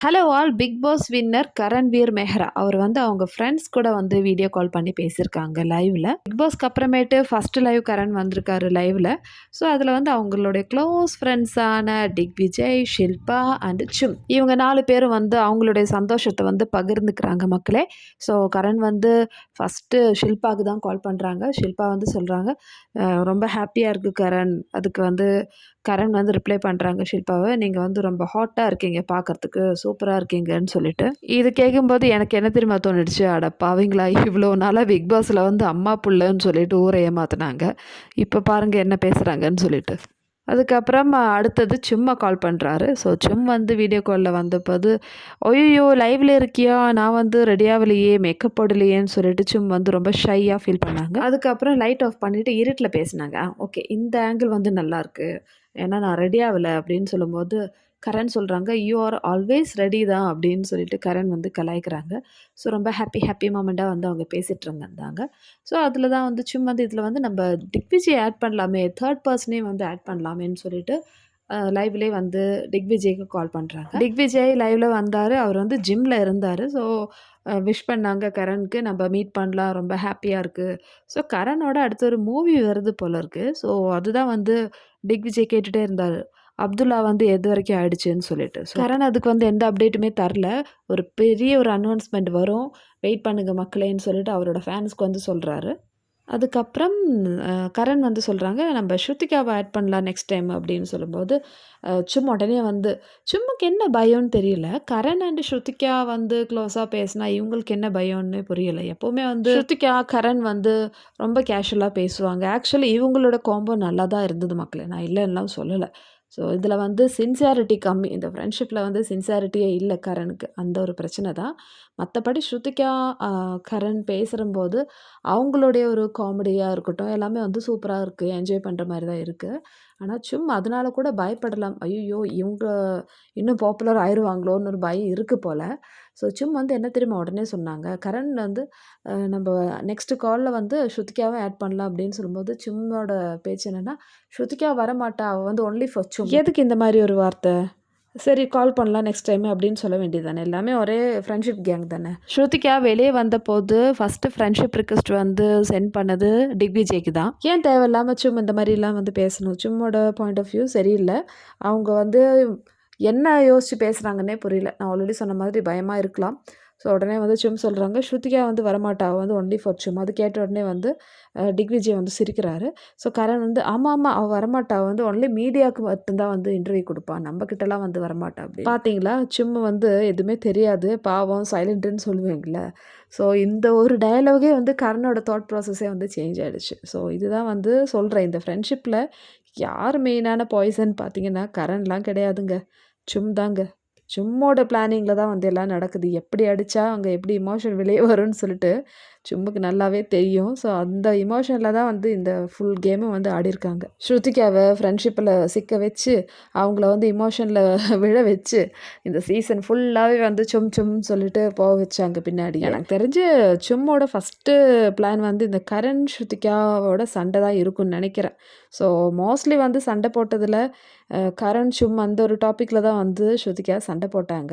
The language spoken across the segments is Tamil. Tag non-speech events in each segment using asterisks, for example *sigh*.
Hello all Bigg Boss winner Karanveer Mehra அவர் வந்து அவங்க ஃப்ரெண்ட்ஸ் கூட வந்து வீடியோ கால் பண்ணி பேசியிருக்காங்க லைவில் பிக் பாஸ்க்கு அப்புறமேட்டு ஃபர்ஸ்ட் லைவ் கரண் வந்திருக்காரு லைவில் ஸோ அதில் வந்து அவங்களுடைய க்ளோஸ் ஃப்ரெண்ட்ஸான டிக் விஜய் ஷில்பா அண்ட் சும் இவங்க நாலு பேரும் வந்து அவங்களுடைய சந்தோஷத்தை வந்து பகிர்ந்துக்கிறாங்க மக்களே. ஸோ கரண் வந்து ஃபஸ்ட்டு ஷில்பாவுக்கு தான் கால் பண்ணுறாங்க ஷில்பா வந்து சொல்கிறாங்க ரொம்ப ஹாப்பியாக இருக்குது கரண் அதுக்கு வந்து கரண் வந்து ரிப்ளை பண்ணுறாங்க ஷில்பாவை. நீங்கள் வந்து ரொம்ப ஹாட்டாக இருக்கீங்க பார்க்குறதுக்கு சூப்பராக இருக்கீங்கன்னு சொல்லிட்டு. இது கேட்கும்போது எனக்கு என்ன தெரியுமா தோணிடுச்சு? அடப்பா அவங்களா இவ்வளோ நாளாக பிக் பாஸில் வந்து அம்மா புள்ளன்னு சொல்லிட்டு ஊரை ஏமாத்தினாங்க. இப்போ பாருங்கள் என்ன பேசுகிறாங்கன்னு சொல்லிட்டு. அதுக்கப்புறம் அடுத்தது சும்மா கால் பண்ணுறாரு ஸோ சும் வந்து வீடியோ காலில் வந்தபோது ஒய்யோ லைவில் இருக்கியா? நான் வந்து ரெடியாகலையே மேக்கப் போடலையேன்னு சொல்லிட்டு சும் வந்து ரொம்ப ஷையாக ஃபீல் பண்ணாங்க. அதுக்கப்புறம் லைட் ஆஃப் பண்ணிவிட்டு இருட்டில் பேசினாங்க. ஓகே இந்த ஆங்கிள் வந்து நல்லாயிருக்கு ஏன்னா நான் ரெடி ஆகலை அப்படின்னு சொல்லும்போது கரண் சொல்கிறாங்க யூ ஆர் ஆல்வேஸ் ரெடி தான் அப்படின்னு சொல்லிட்டு கரண் வந்து கலாய்க்கிறாங்க. ஸோ ரொம்ப ஹாப்பி ஹாப்பி மூமெண்ட்டாக வந்து அவங்க பேசிகிட்டு இருந்தாங்க ஸோ அதில் தான் வந்து சும்மா வந்து இதில் வந்து நம்ம டிக்விஜய் ஆட் பண்ணலாமே தேர்ட் பர்சனே வந்து ஆட் பண்ணலாமேன்னு சொல்லிட்டு லைவ்லேயே வந்து டிக்விஜய்க்கு கால் பண்ணுறாங்க டிக்விஜய் லைவில் வந்தார். அவர் வந்து ஜிம்மில் இருந்தார். ஸோ விஷ் பண்ணாங்க கரனுக்கு. நம்ம மீட் பண்ணலாம். ரொம்ப ஹாப்பியாக இருக்குது ஸோ கரனோட அடுத்த ஒரு மூவி வருது போல இருக்குது ஸோ அதுதான் வந்து டிக்விஜய் கேட்டுகிட்டே இருந்தார். அப்துல்லா வந்து எது வரைக்கும் ஆயிடுச்சுன்னு சொல்லிட்டு. ஸோ கரண் அதுக்கு வந்து எந்த அப்டேட்டுமே தரல. ஒரு பெரிய ஒரு அனௌன்ஸ்மெண்ட் வரும். வெயிட் பண்ணுங்கள் மக்களேன்னு சொல்லிட்டு அவரோட ஃபேன்ஸ்க்கு வந்து சொல்கிறாரு அதுக்கப்புறம் கரண் வந்து சொல்கிறாங்க நம்ம ஸ்ருத்திகாவை ஆட் பண்ணலாம் நெக்ஸ்ட் டைம் அப்படின்னு சொல்லும்போது சும்மா உடனே வந்து சும்மாக்கு என்ன பயம்னு தெரியல. கரண் அண்ட் ஸ்ருத்திகா வந்து க்ளோஸாக பேசினா இவங்களுக்கு என்ன பயம்னு புரியலை. எப்போவுமே வந்து ஸ்ருத்திகா கரண் வந்து ரொம்ப கேஷுவலாக பேசுவாங்க. ஆக்சுவலி இவங்களோட காம்போ நல்லா தான் இருந்தது மக்களே. நான் இல்லைன்னா சொல்லலை. ஸோ இதில் வந்து சின்சியாரிட்டி கம்மி. இந்த ஃப்ரெண்ட்ஷிப்பில் வந்து சின்சியாரிட்டியே இல்லை கரனுக்கு. அந்த ஒரு பிரச்சனை தான். மற்றபடி ஸ்ருதிகா கரண் பேசுகிறம்போது அவங்களுடைய ஒரு காமெடியாக இருக்கட்டும் எல்லாமே வந்து சூப்பராக இருக்குது என்ஜாய் பண்ணுற மாதிரி தான் இருக்குது ஆனால் சும்மா அதனால கூட பயப்படலாம். ஐயோ இவங்க இன்னும் பாப்புலர் ஆயிடுவாங்களோன்னு ஒரு பயம் இருக்குது போல். ஸோ சும் வந்து என்ன தெரியுமா உடனே சொன்னாங்க? கரண் வந்து நம்ம நெக்ஸ்ட்டு காலில் வந்து ஸ்ருதிகாவும் ஆட் பண்ணலாம் அப்படின்னு சொல்லும்போது சும்மோட பேச்சு என்னென்னா ஸ்ருதிகா வரமாட்டா. அவள் வந்து ஒன்லி ஃபார் எதுக்கு இந்த மாதிரி ஒரு வார்த்தை? சரி கால் பண்ணலாம் நெக்ஸ்ட் டைம் அப்படின்னு சொல்ல வேண்டியது தானே எல்லாமே ஒரே ஃப்ரெண்ட்ஷிப் கேங் தானே. ஸ்ருதிகா வெளியே வந்த போது ஃபஸ்ட்டு ஃப்ரெண்ட்ஷிப் ரிக்வஸ்ட் வந்து சென்ட் பண்ணது டிக்விஜய்க்கு தான். ஏன் தேவையில்லாமல் சும் இந்த மாதிரிலாம் வந்து பேசணும்? சும்மோட பாயிண்ட் ஆஃப் வியூ சரியில்லை. அவங்க வந்து என்ன யோசித்து பேசுகிறாங்கன்னே புரியல. நான் ஆல்ரெடி சொன்ன மாதிரி பயமாக இருக்கலாம். ஸோ உடனே வந்து சும் சொல்கிறாங்க ஸ்ருத்திகா வந்து வரமாட்டா. வந்து ஒன்லி ஃபார் சும். அது கேட்ட உடனே வந்து டிக்விஜய் வந்து சிரிக்கிறாரு. ஸோ கரண் வந்து ஆமாம் ஆமாம் அவள் வரமாட்டா. வந்து ஒன்லி மீடியாவுக்கு மட்டும்தான் வந்து இன்டர்வியூ கொடுப்பான் நம்ம கிட்டலாம் வந்து வரமாட்டா. அப்படி பார்த்தீங்களா சும் வந்து எதுவுமே தெரியாது. பாவம் சைலண்ட்டுன்னு சொல்லுவீங்கள ஸோ இந்த ஒரு டயலாகே வந்து கரனோட தாட் ப்ராசஸே வந்து சேஞ்ச் ஆகிடுச்சு ஸோ இதுதான் வந்து சொல்கிறேன் இந்த ஃப்ரெண்ட்ஷிப்பில் யார் மெயினான பாய்சன் பார்த்தீங்கன்னா கரண்ட்லாம் கிடையாதுங்க. சும் தாங்க. சும்மோட பிளானிங்கில் தான் வந்து எல்லாம் நடக்குது. எப்படி அடித்தா அங்கே எப்படி இமோஷன் வெளியே வரும்னு சொல்லிட்டு சும்முக்கு நல்லாவே தெரியும். ஸோ அந்த இமோஷனில் தான் வந்து இந்த ஃபுல் கேமும் வந்து ஆடிருக்காங்க. ஸ்ருதிகாவை ஃப்ரெண்ட்ஷிப்பில் சிக்க வச்சு அவங்கள வந்து இமோஷனில் *laughs* விழ வச்சு இந்த சீசன் ஃபுல்லாகவே வந்து சும் சும் சொல்லிட்டு போக வச்சாங்க பின்னாடி. எனக்கு தெரிஞ்சு சும்மோட ஃபஸ்ட்டு பிளான் வந்து இந்த கரண் ஸ்ருதிகாவோட சண்டை தான் இருக்கும்னு நினைக்கிறேன். ஸோ மோஸ்ட்லி வந்து சண்டை போட்டதில் கரண் சும் அந்த ஒரு டாப்பிக்கில் தான் வந்து ஸ்ருதிகா சண்டை போட்டாங்க.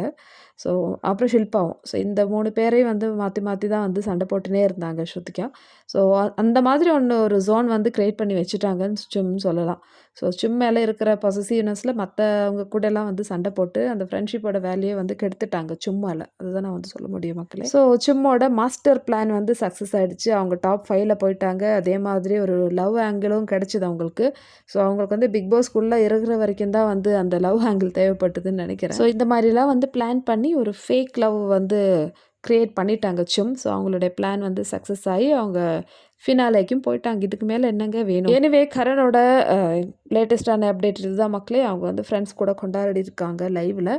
ஸோ அப்புறம் ஷில்பாவும் ஸோ இந்த மூணு பேரையும் வந்து மாற்றி மாற்றி தான் வந்து சண்டை போட்டுனே இருந்தாங்க ஸ்ருதிகா. ஸோ அந்த மாதிரி ஒன்று ஒரு ஜோன் வந்து க்ரியேட் பண்ணி வச்சுட்டாங்கன்னு சொல்லலாம். ஸோ சும் மேலே இருக்கிற பாசிட்டிவ்னஸில் மற்றவங்க கூடலாம் வந்து சண்டை போட்டு அந்த ஃப்ரெண்ட்ஷிப்போட வேலையை வந்து கெடுத்துட்டாங்க சும்மாவில் அதுதான் நான் வந்து சொல்ல முடியும் மக்களே. ஸோ சும்மோட மாஸ்டர் பிளான் வந்து சக்ஸஸ் ஆகிடுச்சு அவங்க டாப் ஃபைவ்ல போயிட்டாங்க. அதே மாதிரி ஒரு லவ் ஆங்கிளும் கிடச்சிது அவங்களுக்கு. ஸோ அவங்களுக்கு வந்து பிக் பாஸ்க்குள்ளே இருக்கிற வரைக்கும் தான் வந்து அந்த லவ் ஆங்கிள் தேவைப்பட்டதுன்னு நினைக்கிறேன். ஸோ இந்த மாதிரிலாம் வந்து பிளான் பண்ணி ஒரு ஃபேக் லவ் வந்து க்ரியேட் பண்ணிட்டாங்க. சும். ஸோ அவங்களுடைய பிளான் வந்து சக்ஸஸ் ஆகி அவங்க ஃபினாலேக்கும் போயிட்டாங்க. இதுக்கு மேலே என்னங்க வேணும்? எனவே கரனோட லேட்டஸ்டான அப்டேட் இதுதான் மக்களே அவங்க வந்து ஃப்ரெண்ட்ஸ் கூட கொண்டாடி இருக்காங்க லைவில்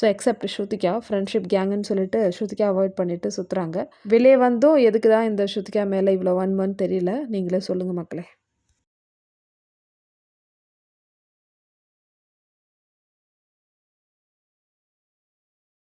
ஸோ எக்ஸப்ட் ஸ்ருதிகா ஃப்ரெண்ட்ஷிப் கேங்குன்னு சொல்லிட்டு ஸ்ருதிகா அவாய்ட் பண்ணிட்டு சுற்றுறாங்க வெளியே வந்தும். எதுக்கு தான் இந்த ஸ்ருதிகா மேலே இவ்வளோ ஒன் மந்த் தெரியல? நீங்களே சொல்லுங்கள் மக்களே.